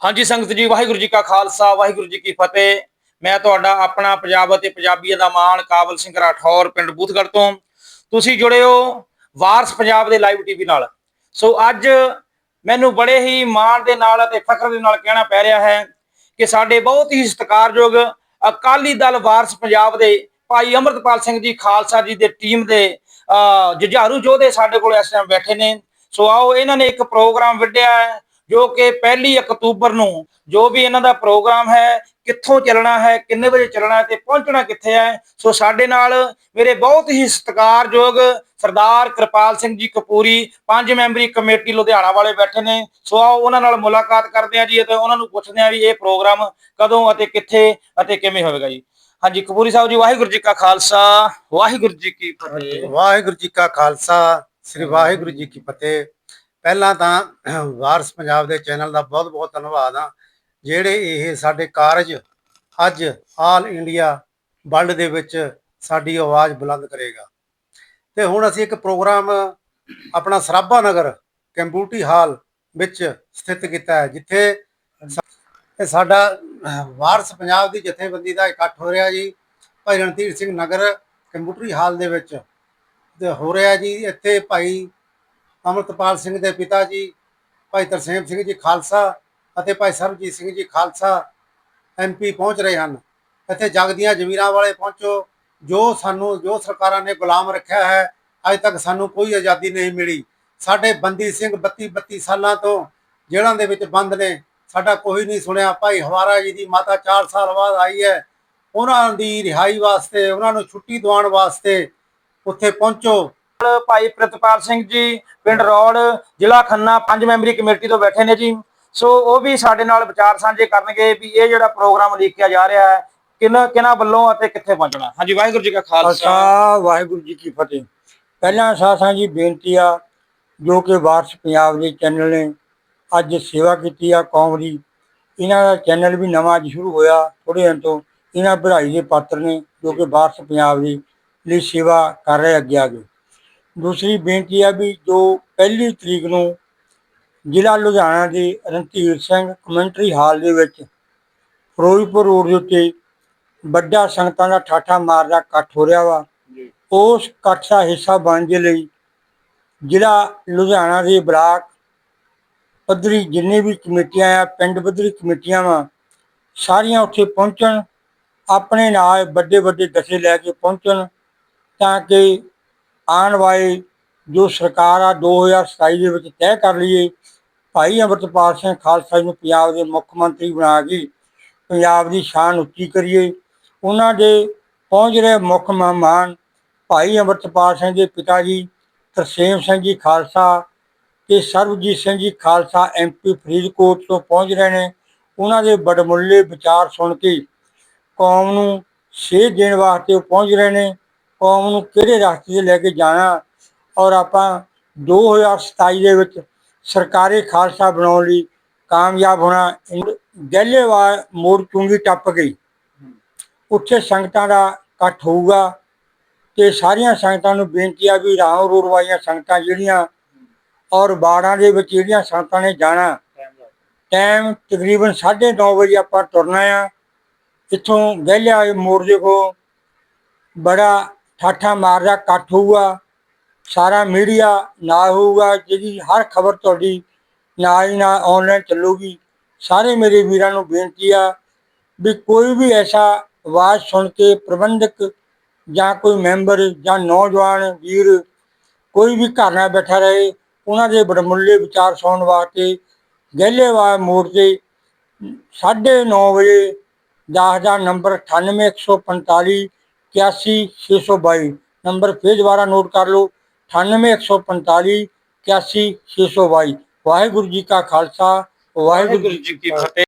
ਹਾਂਜੀ ਸੰਗਤ ਜੀ, ਵਾਹਿਗੁਰੂ ਜੀ ਕਾ ਖਾਲਸਾ, ਵਾਹਿਗੁਰੂ ਜੀ ਕੀ ਫਤਿਹ। ਮੈਂ ਤੁਹਾਡਾ ਆਪਣਾ ਪੰਜਾਬ ਅਤੇ ਪੰਜਾਬੀਆਂ ਦਾ ਮਾਣ ਕਾਬਲ ਸਿੰਘ ਰਾਠੌਰ, ਪਿੰਡ ਬੂਥਗੜ੍ਹ ਤੋਂ। ਤੁਸੀਂ ਜੁੜੇ ਹੋ ਵਾਰਸ ਪੰਜਾਬ ਦੇ ਲਾਈਵ ਟੀਵੀ ਨਾਲ। ਸੋ ਅੱਜ ਮੈਨੂੰ ਬੜੇ ਹੀ ਮਾਣ ਦੇ ਨਾਲ ਅਤੇ ਫਖਰ ਦੇ ਨਾਲ ਕਹਿਣਾ ਪੈ ਰਿਹਾ ਹੈ ਕਿ ਸਾਡੇ ਬਹੁਤ ਹੀ ਸਤਿਕਾਰਯੋਗ ਅਕਾਲੀ ਦਲ ਵਾਰਸ ਪੰਜਾਬ ਦੇ ਭਾਈ ਅਮਰਤਪਾਲ ਸਿੰਘ ਜੀ, ਖਾਲਸਾ ਜੀ ਦੇ ਟੀਮ ਦੇ ਜੁਝਾਰੂ ਯੋਧੇ ਸਾਡੇ ਕੋਲ ਇਸ ਟਾਈਮ ਬੈਠੇ ਨੇ। ਸੋ ਆਓ, ਇਹਨਾਂ ਨੇ ਇੱਕ ਪ੍ਰੋਗਰਾਮ ਵਿੱਢਿਆ ਹੈ। ਜੋ ਕਿ ਪਹਿਲੀ ਅਕਤੂਬਰ ਨੂੰ ਜੋ ਵੀ ਇਹਨਾਂ ਦਾ ਪ੍ਰੋਗਰਾਮ ਹੈ, ਕਿੱਥੋਂ ਚੱਲਣਾ ਹੈ, ਕਿੰਨੇ ਵਜੇ ਚੱਲਣਾ ਹੈ ਤੇ ਪਹੁੰਚਣਾ ਕਿੱਥੇ ਹੈ, ਸੋ ਸਾਡੇ ਨਾਲ ਮੇਰੇ ਬਹੁਤ ਹੀ ਸਤਿਕਾਰਯੋਗ ਸਰਦਾਰ ਕਿਰਪਾਲ ਸਿੰਘ ਜੀ ਕਪੂਰੀ, ਪੰਜ ਮੈਂਬਰੀ ਕਮੇਟੀ ਲੁਧਿਆਣਾ ਵਾਲੇ ਬੈਠੇ ਨੇ। ਸੋ ਆਓ ਉਹਨਾਂ ਨਾਲ ਮੁਲਾਕਾਤ ਕਰਦੇ ਹਾਂ ਜੀ ਅਤੇ ਉਹਨਾਂ ਨੂੰ ਪੁੱਛਦੇ ਹਾਂ ਵੀ ਇਹ ਪ੍ਰੋਗਰਾਮ ਕਦੋਂ ਅਤੇ ਕਿੱਥੇ ਅਤੇ ਕਿਵੇਂ ਹੋਵੇਗਾ ਜੀ। ਹਾਂਜੀ, ਕਪੂਰੀ ਸਾਹਿਬ ਜੀ, ਵਾਹਿਗੁਰੂ ਜੀ ਕਾ ਖਾਲਸਾ, ਵਾਹਿਗੁਰੂ ਜੀ ਕੀ ਫਤਿਹ। ਵਾਹਿਗੁਰੂ ਜੀ ਕਾ ਖਾਲਸਾ, ਸ੍ਰੀ ਵਾਹਿਗੁਰੂ ਜੀ ਕੀ ਫਤਿਹ। ਪਹਿਲਾਂ ਤਾਂ ਵਾਰਸ ਪੰਜਾਬ ਦੇ ਚੈਨਲ ਦਾ ਬਹੁਤ ਬਹੁਤ ਧੰਨਵਾਦ ਆ ਜਿਹੜੇ ਇਹ ਸਾਡੇ ਕਾਰਜ ਅੱਜ ਆਲ ਇੰਡੀਆ ਵਰਲਡ ਦੇ ਵਿੱਚ ਸਾਡੀ ਆਵਾਜ਼ ਬੁਲੰਦ ਕਰੇਗਾ। ਤੇ ਹੁਣ ਅਸੀਂ ਇੱਕ ਪ੍ਰੋਗਰਾਮ ਆਪਣਾ ਸਰਾਭਾ ਨਗਰ ਕੰਪਿਊਟੀ ਹਾਲ ਵਿੱਚ ਸਥਿਤ ਕੀਤਾ ਹੈ, ਜਿੱਥੇ ਸਾਡਾ ਵਾਰਸ ਪੰਜਾਬ ਦੀ ਜਥੇਬੰਦੀ ਦਾ ਇਕੱਠ ਹੋ ਰਿਹਾ ਜੀ। ਭਾਈ ਰਣਧੀਰ ਸਿੰਘ ਨਗਰ ਕੰਪਿਊਟਰੀ ਹਾਲ ਦੇ ਵਿੱਚ ਹੋ ਰਿਹਾ ਜੀ। ਇੱਥੇ ਭਾਈ ਅਮਰਤਪਾਲ ਸਿੰਘ ਦੇ ਪਿਤਾ ਜੀ, ਭਾਈ ਤਰਸੇਮ ਸਿੰਘ ਜੀ ਖਾਲਸਾ ਅਤੇ ਭਾਈ ਸਰਬਜੀਤ ਸਿੰਘ ਜੀ ਖਾਲਸਾ ਐਮਪੀ ਪਹੁੰਚ ਰਹੇ ਹਨ। ਇੱਥੇ ਜਗਦੀਆਂ ਜ਼ਮੀਰਾਂ ਵਾਲੇ ਪਹੁੰਚੋ, ਜੋ ਸਾਨੂੰ, ਜੋ ਸਰਕਾਰਾਂ ਨੇ ਗੁਲਾਮ ਰੱਖਿਆ ਹੈ, ਅੱਜ ਤੱਕ ਸਾਨੂੰ ਕੋਈ ਆਜ਼ਾਦੀ ਨਹੀਂ ਮਿਲੀ। ਸਾਡੇ ਬੰਦੀ ਸਿੰਘ 32 32 ਸਾਲਾਂ ਤੋਂ ਜੇਲ੍ਹਾਂ ਦੇ ਵਿੱਚ ਬੰਦ ਨੇ। ਸਾਡਾ ਕੋਈ ਨਹੀਂ ਸੁਣਿਆ, ਭਾਈ ਹਵਾਰਾ ਜੀ ਦੀ ਮਾਤਾ 4 ਸਾਲ ਬਾਅਦ ਆਈ ਹੈ। ਉਹਨਾਂ ਦੀ ਰਿਹਾਈ ਵਾਸਤੇ, ਉਹਨਾਂ ਨੂੰ ਛੁੱਟੀ ਦਿਵਾਉਣ ਵਾਸਤੇ ਉੱਥੇ ਪਹੁੰਚੋ। ਭਾਈ ਪ੍ਰਿਤਪਾਲ ਸਿੰਘ ਜੀ ਪਿੰਡ ਰੌੜ ਜ਼ਿਲ੍ਹਾ ਖੰਨਾ ਪੰਜ ਮੈਂਬਰੀ ਕਮੇਟੀ ਤੋਂ ਬੈਠੇ ਨੇ ਜੀ। ਸੋ ਉਹ ਵੀ ਸਾਡੇ ਨਾਲ ਵਿਚਾਰ ਸਾਂਝੇ ਕਰਨਗੇ ਵੀ ਇਹ ਜਿਹੜਾ ਪ੍ਰੋਗਰਾਮ ਲਿਖਿਆ ਜਾ ਰਿਹਾ ਹੈ ਕਿਹਨਾਂ ਕਿਹਨਾਂ ਵੱਲੋਂ ਅਤੇ ਕਿੱਥੇ ਪਹੁੰਚਣਾ? ਹਾਂਜੀ ਵਾਹਿਗੁਰੂ ਜੀ ਕਾ ਖਾਲਸਾ। ਵਾਹਿਗੁਰੂ ਜੀ ਕੀ ਫਤਿਹ। ਪਹਿਲਾਂ ਸਾਸਾਂ ਜੀ ਬੇਨਤੀ ਆ ਜੋ ਕਿ ਵਾਰਸ ਪੰਜਾਬ ਦੇ ਚੈਨਲ ਨੇ ਅੱਜ ਸੇਵਾ ਕੀਤੀ ਆ ਕੌਮ ਦੀ। ਇਹਨਾਂ ਦਾ ਚੈਨਲ ਵੀ ਨਵਾਂ ਅੱਜ ਸ਼ੁਰੂ ਹੋਇਆ ਥੋੜੇ ਦਿਨ ਤੋਂ। ਇਹਨਾਂ ਭਰਾਈ ਦੇ ਪਾਤਰ ਨੇ ਜੋ ਕਿ ਵਾਰਸ ਪੰਜਾਬ ਦੀ ਲਈ ਸੇਵਾ ਕਰ ਰਹੇ ਅੱਗੇ ਅੱਗੇ ਦੂਸਰੀ ਬੇਨਤੀ ਆ ਵੀ ਜੋ ਪਹਿਲੀ ਤਰੀਕ ਨੂੰ ਜ਼ਿਲ੍ਹਾ ਲੁਧਿਆਣਾ ਦੇ ਰਣਧੀਰ ਸਿੰਘ ਕਮੈਂਟਰੀ ਹਾਲ ਦੇ ਵਿੱਚ ਫਿਰੋਜ਼ਪੁਰ ਰੋਡ ਦੇ ਉੱਤੇ ਵੱਡਾ ਸੰਗਤਾਂ ਦਾ ਠਾਠਾ ਮਾਰਦਾ ਇਕੱਠ ਹੋ ਰਿਹਾ ਵਾ ਉਸ ਇਕੱਠ ਦਾ ਹਿੱਸਾ ਬਣਨ ਦੇ ਲਈ ਜ਼ਿਲ੍ਹਾ ਲੁਧਿਆਣਾ ਦੇ ਬਲਾਕ ਪੱਧਰੀ ਜਿੰਨੇ ਵੀ ਕਮੇਟੀਆਂ ਆ ਪਿੰਡ ਪੱਧਰੀ ਕਮੇਟੀਆਂ ਵਾ ਸਾਰੀਆਂ ਉੱਥੇ ਪਹੁੰਚਣ ਆਪਣੇ ਨਾਲ ਵੱਡੇ ਵੱਡੇ ਦਸੇ ਲੈ ਕੇ ਪਹੁੰਚਣ ਤਾਂ ਕਿ ਆਉਣ ਵਾਲੇ ਜੋ ਸਰਕਾਰ ਆ 2027 ਦੇ ਵਿੱਚ ਤੈਅ ਕਰ ਲਈਏ, ਭਾਈ ਅਮਰਤਪਾਲ ਸਿੰਘ ਖਾਲਸਾ ਜੀ ਨੂੰ ਪੰਜਾਬ ਦੇ ਮੁੱਖ ਮੰਤਰੀ ਬਣਾ ਕੇ ਪੰਜਾਬ ਦੀ ਸ਼ਾਨ ਉੱਚੀ ਕਰੀਏ। ਉਹਨਾਂ ਦੇ ਪਹੁੰਚ ਰਹੇ ਮੁੱਖ ਮਹਿਮਾਨ ਭਾਈ ਅਮਰਤਪਾਲ ਸਿੰਘ ਦੇ ਪਿਤਾ ਜੀ, ਤਰਸੇਮ ਸਿੰਘ ਜੀ ਖਾਲਸਾ ਤੇ ਸਰਬਜੀਤ ਸਿੰਘ ਜੀ ਖਾਲਸਾ ਐਮਪੀ ਫਰੀਦਕੋਟ ਤੋਂ ਪਹੁੰਚ ਰਹੇ ਨੇ। ਉਹਨਾਂ ਦੇ ਬੜਮੁੱਲੇ ਵਿਚਾਰ ਸੁਣ ਕੇ ਕੌਮ ਨੂੰ ਸੇਧ ਦੇਣ ਵਾਸਤੇ ਉਹ ਪਹੁੰਚ ਰਹੇ ਨੇ। ਕੌਮ ਨੂੰ ਕਿਹੜੇ ਰਸਤੇ 'ਤੇ ਲੈ ਕੇ ਜਾਣਾ? ਔਰ ਆਪਾਂ 2027 ਦੇ ਵਿੱਚ ਸਰਕਾਰੀ ਖਾਲਸਾ ਬਣਾਉਣ ਲਈ ਕਾਮਯਾਬ ਹੋਣਾ ਗੈਲੇਵਾਲ ਮੋੜ ਚੁੰਗੀ ਟੱਪ ਗਈ। ਉੱਥੇ ਸੰਗਤਾਂ ਦਾ ਇਕੱਠ ਹੋਊਗਾ ਤੇ ਸਾਰੀਆਂ ਸੰਗਤਾਂ ਨੂੰ ਬੇਨਤੀ ਆ ਵੀ ਰਾਮ ਰੋਡ ਵਾਲੀਆਂ ਸੰਗਤਾਂ ਜਿਹੜੀਆਂ ਔਰ ਬਾੜਾਂ ਦੇ ਵਿੱਚ ਜਿਹੜੀਆਂ ਸੰਗਤਾਂ ਨੇ ਜਾਣਾ, ਟਾਈਮ ਤਕਰੀਬਨ 9:30 ਵਜੇ ਆਪਾਂ ਤੁਰਨਾ ਆ। ਇੱਥੋਂ ਗਹਿਲਿਆ ਮੋੜ ਦੇ ਕੋ ਬੜਾ ਠਾਠਾ ਮਾਰਦਾ, ਇਕੱਠ ਹੋਊਗਾ, ਸਾਰਾ ਮੀਡੀਆ ਨਾਲ ਹੋਊਗਾ ਜਿਹਦੀ ਹਰ ਖਬਰ ਤੁਹਾਡੀ ਨਾਲ ਹੀ ਨਾਲ ਆਨਲਾਈਨ ਚੱਲੂਗੀ। ਸਾਰੇ ਮੇਰੇ ਵੀਰਾਂ ਨੂੰ ਬੇਨਤੀ ਆ ਵੀ ਕੋਈ ਵੀ ਐਸਾ ਆਵਾਜ਼ ਸੁਣ ਕੇ ਪ੍ਰਬੰਧਕ ਜਾਂ ਕੋਈ ਮੈਂਬਰ ਜਾਂ ਨੌਜਵਾਨ ਵੀਰ ਕੋਈ ਵੀ ਘਰ ਨਾਲ ਬੈਠਾ ਰਹੇ, ਉਹਨਾਂ ਦੇ ਬੜਮੁੱਲੇ ਵਿਚਾਰ ਸੁਣਨ ਵਾਸਤੇ ਗਹਿਲੇਵਾਲ ਮੋੜ ਤੇ 9:30 ਵਜੇ ਦਸ ਦਾ ਨੰਬਰ 98145 81622 ਨੰਬਰ ਫੇਰ ਦੁਬਾਰਾ ਨੋਟ ਕਰ ਲਓ। 98145 81622 ਵਾਹਿਗੁਰੂ ਜੀ ਕਾ ਖਾਲਸਾ ਵਾਹਿਗੁਰੂ ਵਾਹਿਗੁਰੂ ਜੀ ਕੀ ਫਤਿਹ।